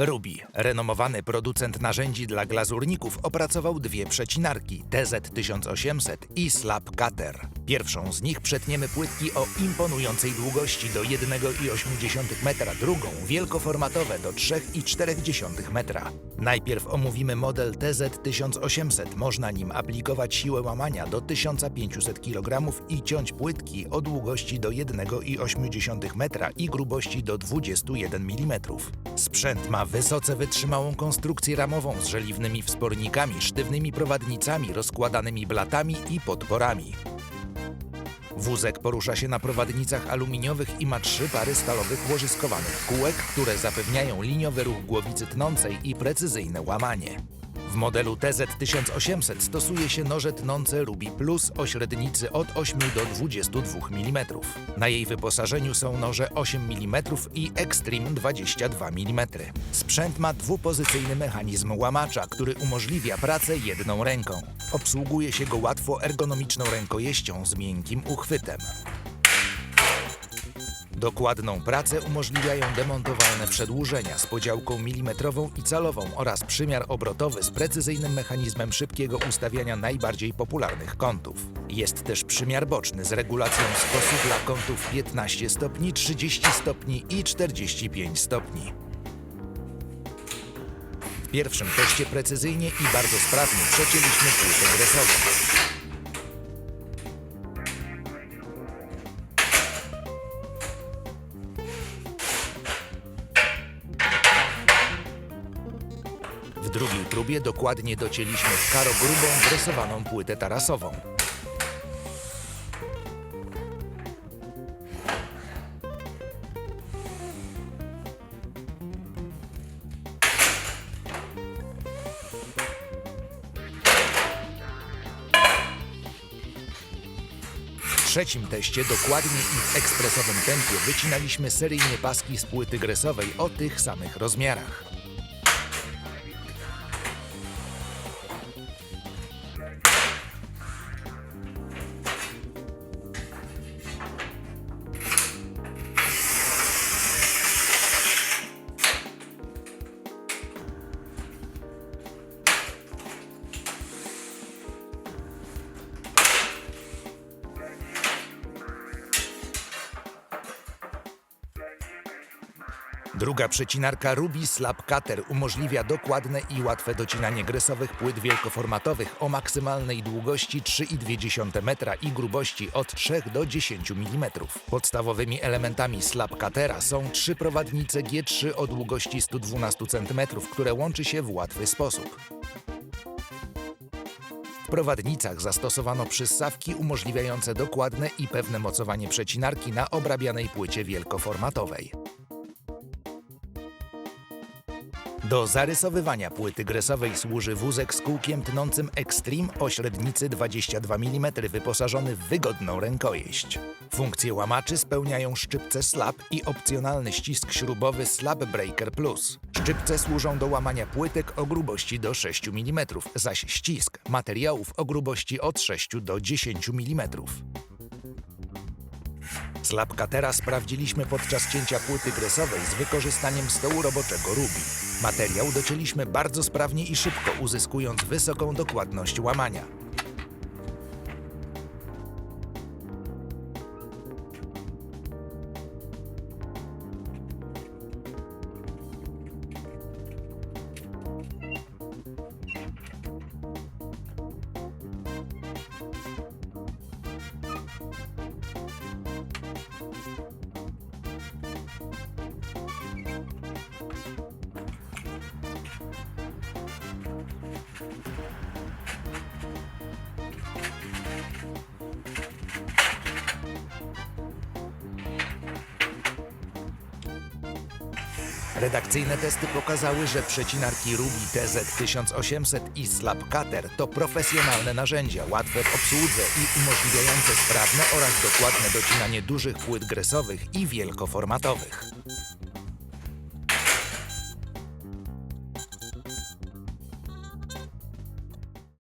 Ruby, renomowany producent narzędzi dla glazurników, opracował dwie przecinarki TZ1800 i Slab Cutter. Pierwszą z nich przetniemy płytki o imponującej długości do 1,8 metra, drugą wielkoformatowe do 3,4 metra. Najpierw omówimy model TZ1800. Można nim aplikować siłę łamania do 1500 kg i ciąć płytki o długości do 1,8 metra i grubości do 21 mm. Sprzęt ma wysoce wytrzymałą konstrukcję ramową z żeliwnymi wspornikami, sztywnymi prowadnicami, rozkładanymi blatami i podporami. Wózek porusza się na prowadnicach aluminiowych i ma trzy pary stalowych łożyskowanych kółek, które zapewniają liniowy ruch głowicy tnącej i precyzyjne łamanie. W modelu TZ1800 stosuje się noże tnące Ruby Plus o średnicy od 8 do 22 mm. Na jej wyposażeniu są noże 8 mm i Extreme 22 mm. Sprzęt ma dwupozycyjny mechanizm łamacza, który umożliwia pracę jedną ręką. Obsługuje się go łatwo ergonomiczną rękojeścią z miękkim uchwytem. Dokładną pracę umożliwiają demontowalne przedłużenia z podziałką milimetrową i calową oraz przymiar obrotowy z precyzyjnym mechanizmem szybkiego ustawiania najbardziej popularnych kątów. Jest też przymiar boczny z regulacją skosu dla kątów 15 stopni, 30 stopni i 45 stopni. W pierwszym teście precyzyjnie i bardzo sprawnie przecięliśmy płytę gresową. W drugiej próbie dokładnie docięliśmy w karo grubą, dresowaną płytę tarasową. W trzecim teście dokładnie i w ekspresowym tempie wycinaliśmy seryjnie paski z płyty gresowej o tych samych rozmiarach. Druga przecinarka Ruby Slab Cutter umożliwia dokładne i łatwe docinanie gresowych płyt wielkoformatowych o maksymalnej długości 3,2 metra i grubości od 3 do 10 mm. Podstawowymi elementami Slab Cuttera są trzy prowadnice G3 o długości 112 cm, które łączy się w łatwy sposób. W prowadnicach zastosowano przyssawki umożliwiające dokładne i pewne mocowanie przecinarki na obrabianej płycie wielkoformatowej. Do zarysowywania płyty gresowej służy wózek z kółkiem tnącym Extreme o średnicy 22 mm wyposażony w wygodną rękojeść. Funkcje łamaczy spełniają szczypce slab i opcjonalny ścisk śrubowy Slab Breaker Plus. Szczypce służą do łamania płytek o grubości do 6 mm, zaś ścisk materiałów o grubości od 6 do 10 mm. Slab Cuttera sprawdziliśmy podczas cięcia płyty gresowej z wykorzystaniem stołu roboczego Ruby. Materiał docięliśmy bardzo sprawnie i szybko, uzyskując wysoką dokładność łamania. Redakcyjne testy pokazały, że przecinarki Ruby TZ1800 i Slab Cutter to profesjonalne narzędzia, łatwe w obsłudze i umożliwiające sprawne oraz dokładne docinanie dużych płyt gresowych i wielkoformatowych.